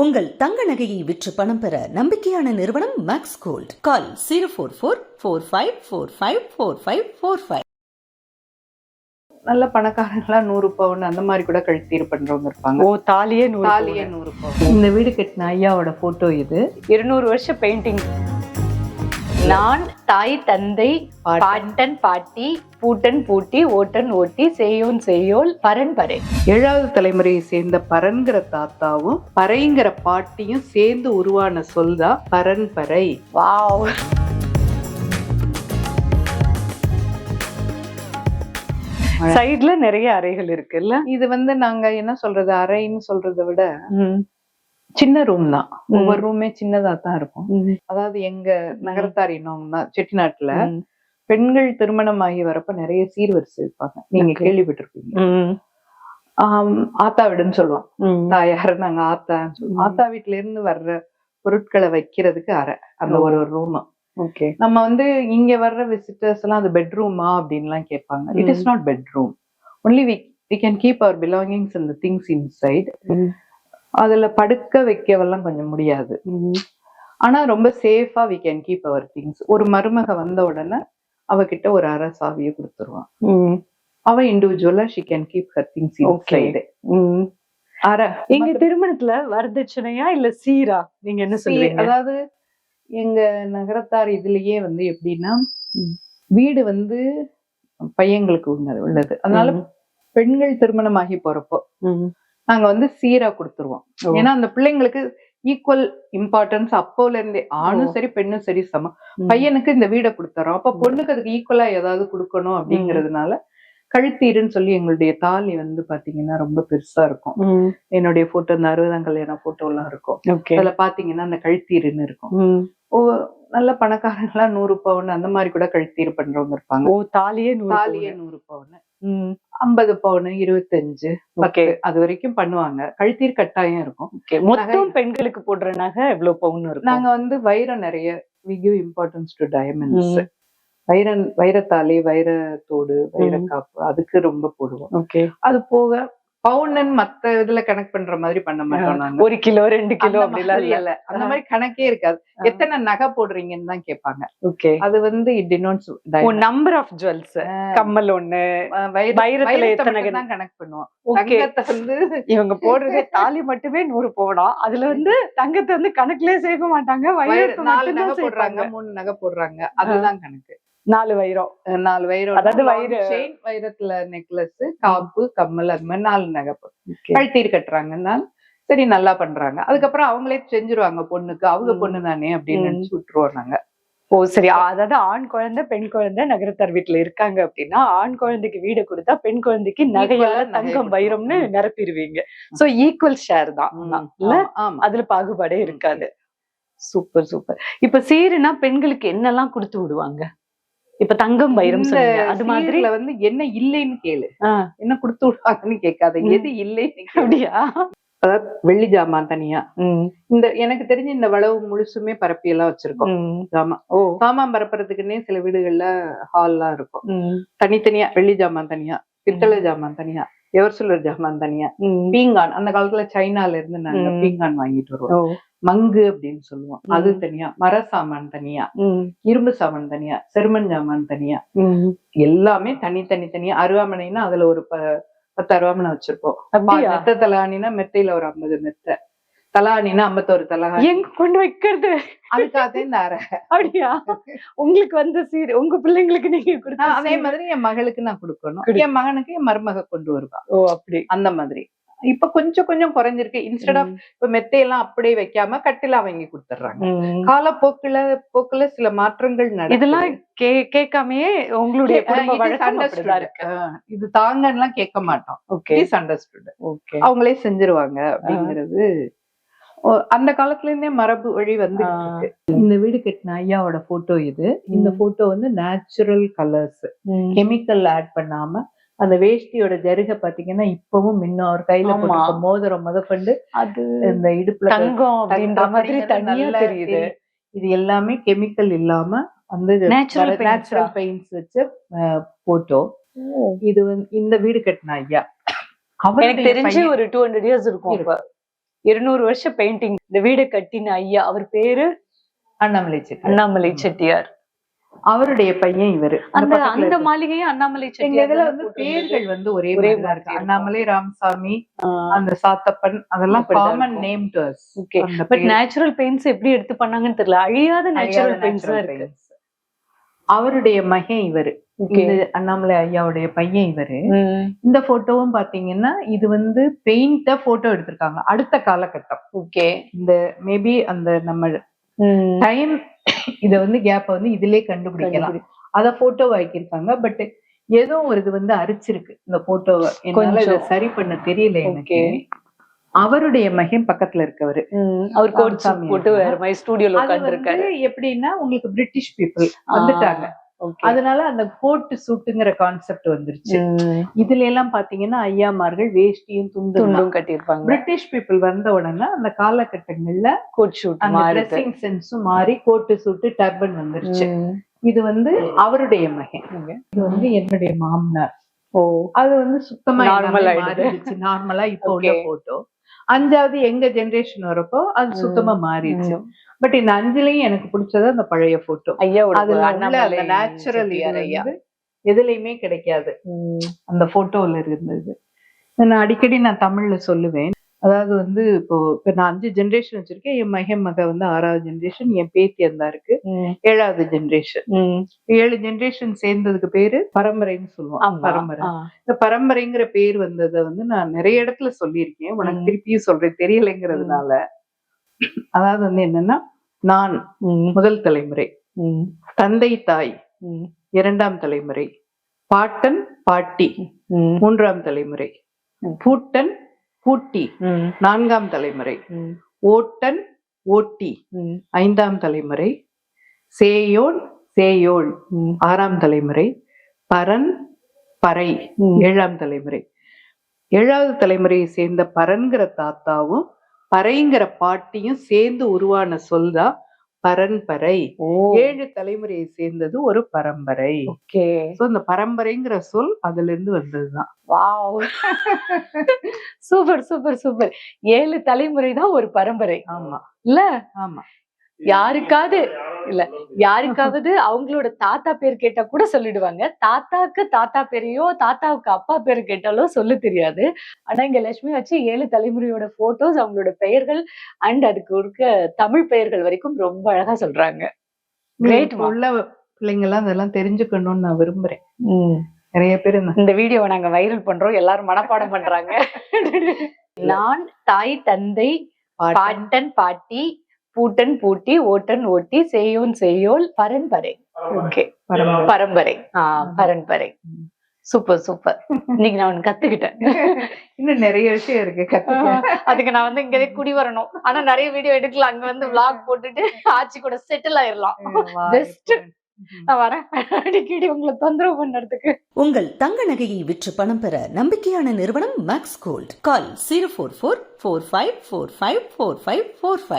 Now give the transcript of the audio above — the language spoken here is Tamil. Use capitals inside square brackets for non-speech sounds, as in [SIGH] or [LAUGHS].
உங்கள் தங்க நகையை விற்று பணம் பெற நம்பிக்கையான நிறுவனம் Max Gold call zero four four four five four five four five four five நல்ல பணக்காரங்களா நூறு பவுன் அந்த மாதிரி கூட கழுத்தீர் பண்றவங்க இருப்பாங்க. ஓ தாலியே நூறு தாலியே நூறு பவுன். இந்த வீடு கட்டின ஐயாவோட போட்டோ இது. இருநூறு வருஷம் பெயிண்டிங் நான் தாய் தந்தை பாட்டன். பாட்டி பூட்டன் பூட்டி ஓட்டன் ஓட்டி செய்யோன் செய்யோல் பரன் பறை ஏழாவது தலைமுறையை சேர்ந்த பரன்கிற தாத்தாவும் பறைங்கிற பாட்டியும் சேர்ந்து உருவான சொல் தான் பரன்பறை வாவ். சைடுல நிறைய அறைகள் இருக்குல்ல? இது வந்து நாங்க என்ன சொல்றது அறைன்னு சொல்றதை விட சின்ன ரூம் தான். ஒவ்வொரு ரூமே சின்னதா தான் இருக்கும். அதாவது எங்க நகரத்தார் இன்னும்னா செட்டிநாட்டுல பெண்கள் திருமணம் ஆகி வரப்ப நிறைய சீர்வரிசை வைப்பாங்க. நீங்க. கேள்விப்பட்டிருப்பீங்க. ஆத்தா வீடுன்னு சொல்லுவோம். தாயார் நாங்க ம். ஆத்தா வீட்ல இருந்து வர்ற பொருட்களை வைக்கிறதுக்கு அறை. அந்த. ஒரு ஒரு ரூம் ஓகே நம்ம வந்து இங்க வர்ற விசிட்டர்ஸ் எல்லாம் அது பெட்ரூமா அப்படின்லாம் கேட்பாங்க. It is not bedroom only we we can keep our belongings இந்த திங்ஸ் இன்சைட் அதுல படுக்க வைக்கவெல்லாம் கொஞ்சம் முடியாது. ஆனா ரொம்ப சேஃபா we can keep our things ஒரு மருமக வந்த உடனே அவகிட்ட ஒரு அரை சாவியை கொடுத்துருவான் அவ இண்டிவிஜுவலா she can keep her things. Inside அரை எங்க திருமணத்துல வரதட்சணையா இல்ல சீரா? நீங்க என்ன சொல்றீங்க? அதாவது எங்க நகரத்தார் இதுலயே வந்து எப்படின்னா வீடு வந்து பையங்களுக்கு உள்ளது. உள்ளது அதனால. பெண்கள் திருமணமாகி போறப்போ. நாங்க வந்து சீரா கொடுத்துருவோம். ஏன்னா அந்த பிள்ளைங்களுக்கு ஈக்குவல் இம்பார்ட்டன்ஸ் அப்போல இருந்தே ஆணும். சரி பெண்ணும் சரி சமம். பையனுக்கு இந்த வீடை கொடுத்துறோம் அப்ப பொண்ணுக்கு அதுக்கு ஈக்குவலா ஏதாவது கொடுக்கணும் அப்படிங்கறதுனால கழுத்தீருன்னு சொல்லி எங்களுடைய தாலி வந்து பாத்தீங்கன்னா ரொம்ப பெருசா இருக்கும். என்னுடைய போட்டோ இந்த அறுபதாம் கல்யாண போட்டோ எல்லாம் இருக்கும். அதுல பாத்தீங்கன்னா அந்த கழுத்தீருன்னு இருக்கும். நல்ல பணக்காரங்களா நூறு பவுன் அந்த மாதிரி கூட கழுத்தீர் பண்றவங்க இருப்பாங்க. ஓ தாலியே தாலியே நூறு பவுன். ஐம்பது பவுன் இருபத்தஞ்சு ஓகே. அது வரைக்கும் பண்ணுவாங்க. கழுத்தீர் கட்டாயம் இருக்கும். ஓகே. மொத்தம் பெண்களுக்கு போடுற நகை எவ்வளவு பவுன் இருக்கும்? நாங்க வந்து வைரம் நிறைய we give importance to diamonds hmm. வைரன் வைரத்தாலி வைரத்தோடு வைரக்காப்பு அதுக்கு ரொம்ப போடுவோம். ஓகே. அது போக பவுன் மத்த இதுல கணக்கு பண்ற மாதிரி பண்ண மாட்டோம் நாங்க. ஒரு கிலோ ரெண்டு கிலோ அப்படிலாம் இல்ல. அந்த மாதிரி கணக்கே இருக்காது. எத்தனை நகை போடுறீங்கன்னு தான் கேட்பாங்க. ஓகே. அது வந்து it denotes number of jewels கம்மல் ஒண்ணு வைரத்துல எத்தனை? தான் கணக்கு பண்ணுவோம். தங்கத்தை வந்து இவங்க போடுறதே தாலி மட்டுமே நூறு போகணும் அதுல வந்து தங்கத்தை வந்து கணக்குலயே சேர்க்க மாட்டாங்க. வயிறு- வைரத்தை நாலு நகை போடுறாங்க மூணு நகை போடுறாங்க. அதுதான் கணக்கு. நாலு வைரம். அஹ் நாலு வைரம். அதாவது வைர- செயின் வைரத்துல நெக்லஸ் காப்பு கம்மல் அது மாதிரி நாலு நகை போடு- Okay. கழுத்தீர் கட்டுறாங்கன்னா சரி நல்லா பண்றாங்க. அதுக்கப்புறம் அவங்களே செஞ்சுருவாங்க பொண்ணுக்கு. அவங்க. பொண்ணு தானே அப்படின்னு. நினைச்சு விட்டுருவோம் நாங்க. ஓ சரி. அதாவது ஆண் குழந்தை பெண் குழந்தை நகரத்தார் வீட்டுல இருக்காங்க அப்படின்னா ஆண் குழந்தைக்கு வீடு கொடுத்தா பெண் குழந்தைக்கு நகையால நகை தங்கம். வைரம்னு. நிரப்பிடுவீங்க. சோ ஈக்குவல் ஷேர் தான். அதுல பாகுபாடே இருக்காது. சூப்பர் சூப்பர் இப்ப சீருனா பெண்களுக்கு என்னெல்லாம் கொடுத்து விடுவாங்க? இப்ப தங்கம் சொன்னீங்க. அது மாதிரி வந்து என்ன இல்லைன்னு கேளு. என்ன கொடுத்து விடுவாங்கன்னு கேட்காத. எது இல்லைன்னு. அப்படியா? வெள்ளி ஜாமான் தனியா. இந்த எனக்கு தெரிஞ்சு இந்த வளவு முழுசுமே பரப்பி எல்லாம் வச்சிருக்கோம். ஜாமான் ஓ. சாமான் பரப்புறதுக்குன்னே சில வீடுகள்ல ஹால்லாம் இருக்கும். தனித்தனியா வெள்ளி ஜாமான் தனியா பித்தளை ஜாமான் தனியா எவர்சிலர் ஜாமான் தனியா. பீங்கான். அந்த காலத்துல சைனால இருந்து நாங்க. பீங்கான் வாங்கிட்டு வருவோம். மங்கு அப்படின்னு சொல்லுவோம். அது தனியா மர சாமான் தனியா இரும்பு சாமான் தனியா செருமன் ஜாமான் தனியா. எல்லாமே தனி தனி தனியா. அருவாமனைனா அதுல ஒரு ப- பத்து அருவாமனை வச்சிருப்போம். மெத்த தலானினா மெத்தையில ஒரு ஐம்பது மெத்த. தலானினா ஐம்பத்தோரு தலகாணி. எங்க கொண்டு வைக்கிறது? அதுக்காக இந்த அரை. அப்படியா? உங்களுக்கு வந்து சீர் உங்க பிள்ளைங்களுக்கு நீங்க கொடுத்த அதே. மாதிரி என் மகளுக்கு நான் கொடுக்கணும். கொடு. என் மகனுக்கு என் மருமக கொண்டு வருவா. ஓ அப்படி. அந்த மாதிரி. இப்ப கொஞ்சம் கொஞ்சம் குறைஞ்சிருக்கு. இன்ஸ்டெட் ஆஃப் இப்ப மெத்தையெல்லாம் அப்படியே வைக்காம கட்டிலா வாங்கி கொடுத்துட்றாங்க. காலப்போக்குல போக்குல சில மாற்றங்கள் நடக்குது. இதெல்லாம் கே கேட்காமயே உங்களுடைய இது தாங்கலாம் கேட்க மாட்டோம். ஓகே. Is understood okay. அவங்களே செஞ்சிருவாங்க அப்படிங்கிறது. அந்த காலத்துல இருந்தே மரபு வழி வந்து இந்த வீடு கட்டின ஐயாவோட போட்டோ இது. இந்த. போட்டோ வந்து நேச்சுரல் கலர்ஸ் கெமிக்கல் ஆட் பண்ணாம அந்த வேஷ்டியோட ஜருக பாத்தீங்கன்னா இப்பவும் முன்ன அவர் கையில மோதிரம் முதற்கொண்டு அது இந்த இடுப்புல தங்கம் அப்படின்ற மாதிரி தனியா தெரியுது. இது எல்லாமே கெமிக்கல் இல்லாம வந்து? நேச்சுரல் பெயிண்ட்ஸ் வச்ச போட்டோ இது வந்து இந்த வீடு கட்டின ஐயா. எனக்கு தெரிஞ்சு ஒரு டூ ஹண்ட்ரட் இயர்ஸ் இருக்கும் இருநூறு வருஷம் பெயிண்டிங் இந்த வீடை கட்டின ஐயா அவர் பேரு அண்ணாமலை செட்டி அண்ணாமலை செட்டியார். அவருடைய பையன் இவரு. அந்த அந்த. மாளிகையும் அண்ணாமலை எங்க இதுல வந்து? பேர்கள் வந்து ஒரே ஒரே இருக்கு. அண்ணாமலை ராமசாமி அந்த சாத்தப்பன் அதெல்லாம் common. Name to us Okay. But natural paints எப்படி எடுத்து பண்ணாங்கன்னு தெரியல. அழியாத நேச்சுரல் பெயிண்ட்ஸ் இருக்கு. அவருடைய மகன் இவரு. அண்ணாமலை ஐயாவுடைய பையன் இவரு. இந்த போட்டோவும் பாத்தீங்கன்னா இது வந்து பெயிண்ட போட்டோ எடுத்திருக்காங்க. அடுத்த காலகட்டம். Okay. இந்த மேபி அந்த நம்ம டைம் இத வந்து கேப்ப வந்து இதுலயே கண்டுபிடிக்கலாம். கண்டுபிடி- அத போட்டோ ஆக்கியிருக்காங்க பட் ஏதோ ஒரு இது வந்து அரிச்சிருக்கு இந்த போட்டோவை என்னால இதை. சரி பண்ண தெரியல எனக்கு. அவருடைய மகன் பக்கத்துல இருக்கவரு. அவர் கோட் போட்டு. வேற மாதிரி ஸ்டூடியோல உட்கார்ந்து வந்து எப்படின்னா உங்களுக்கு பிரிட்டிஷ் பீப்புள் வந்துட்டாங்க. அதனால அந்த கோட்டு சூட்டுங்கிற கான்செப்ட் வந்துருச்சு. இதுல எல்லாம் பாத்தீங்கன்னா ஐயாமார்கள் வேஷ்டியும் துண்டு துண்டும் கட்டியிருப்பாங்க. பிரிட்டிஷ் பீப்புள் வந்த உடனே அந்த காலகட்டங்கள்ல கோட் அந்த ட்ரெஸ்ஸிங் சென்ஸும் மாறி கோட்டு சூட்டு டர்பன் வந்துருச்சு. இது வந்து அவருடைய மகன். இது வந்து என்னுடைய மாமனார். ஓ. அது வந்து சுத்தமா நார்மலா இப்போ உள்ள. போட்டோ அஞ்சாவது எங்க ஜெனரேஷன் வரப்போ அது சுத்தமா மாறிடுச்சு. பட் இந்த அஞ்சுலயும் எனக்கு பிடிச்சது அந்த பழைய போட்டோ அதுல நேச்சுரல் எதுலயுமே கிடைக்காது. அந்த போட்டோல இருந்தது. நான் அடிக்கடி நான் தமிழ்ல சொல்லுவேன். அதாவது வந்து இப்போ இப்ப நான் அஞ்சு ஜெனரேஷன் வச்சிருக்கேன். என் மகன் மக வந்து ஆறாவது ஜெனரேஷன் என் பேத்தி அந்த இருக்கு. ஏழாவது ஜெனரேஷன். ஏழு ஜெனரேஷன் சேர்ந்ததுக்கு பேரு பரம்பரைன்னு சொல்லுவோம். பரம்பரை. இந்த பரம்பரைங்கிற பேர் வந்ததை வந்து நான் நிறைய இடத்துல சொல்லியிருக்கேன். உனக்கு. திருப்பியும் சொல்றேன். தெரியலைங்கிறதுனால. அதாவது வந்து என்னன்னா நான் முதல் தலைமுறை. தந்தை தாய். இரண்டாம் தலைமுறை. பாட்டன் பாட்டி. மூன்றாம் தலைமுறை. பூட்டன் பூட்டி நான்காம் தலைமுறை. ஓட்டன் ஓட்டி. ஐந்தாம் தலைமுறை. சேயோன் சேயோள். ஆறாம் தலைமுறை. பரன் பறை. ஏழாம் தலைமுறை. ஏழாவது தலைமுறையை சேர்ந்த பரன்கிற தாத்தாவும் பறைங்கிற பாட்டியும் சேர்ந்து உருவான சொல் தான் பரன்பறை ஓ. ஏழு தலைமுறையை சேர்ந்தது ஒரு பரம்பரை. ஓகே. சோ இந்த பரம்பரைங்கிற சொல் அதுல இருந்து வந்ததுதான். வாவ். [LAUGHS] Super super super. ஏழு தலைமுறை தான் ஒரு பரம்பரை. ஆமா. இல்ல? ஆமா. யாருக்காவது இல்ல. யாருக்காவது அவங்களோட தாத்தா பேர் கேட்டா கூட சொல்லிடுவாங்க. தாத்தாக்கு தாத்தா பேரையோ தாத்தாவுக்கு அப்பா பேர் கேட்டாலோ சொல்ல தெரியாது. ஆனா இங்க லட்சுமி வச்சு ஏழு தலைமுறையோட போட்டோஸ் அவங்களோட பெயர்கள் அண்ட் அதுக்கு இருக்க தமிழ் பெயர்கள் வரைக்கும் ரொம்ப அழகா சொல்றாங்க. உள்ள பிள்ளைங்க எல்லாம் அதெல்லாம் தெரிஞ்சுக்கணும்னு நான் விரும்புறேன். நிறைய பேர் இந்த- இந்த வீடியோவை நாங்க வைரல் பண்றோம். எல்லாரும் மனப்பாடம் பண்றாங்க. [LAUGHS] நான் தாய் தந்தை பாட்டன் பாட்டி பூட்டன் பூட்டி ஓட்டன் ஓட்டி செய்யோன் செய்யோல் பரம்பரை. ஓகே. பரம்பரை. பரம்பரை. ஆ. பரம்பரை சூப்பர் சூப்பர். இன்னைக்கு நான் ஒண்ணு கத்துக்கிட்டேன். இன்னும் நிறைய விஷயம் இருக்கு கத்துக்க. அதுக்கு நான் வந்து இங்கதே குடி வரணும். ஆனா நிறைய வீடியோ எடுக்கலாம். அங்க வந்து vlog போட்டுட்டு ஆச்சி கூட செட்டில் ஆயிரலாம். Best. நான் வரேன். அடிக்கடி உங்களை தொந்தரவு பண்ணறதுக்கு உங்கள் தங்க நகையை விற்று பணம் பெற நம்பிக்கையான நிறுவனம் Max Gold call zero four four four five four five four five four five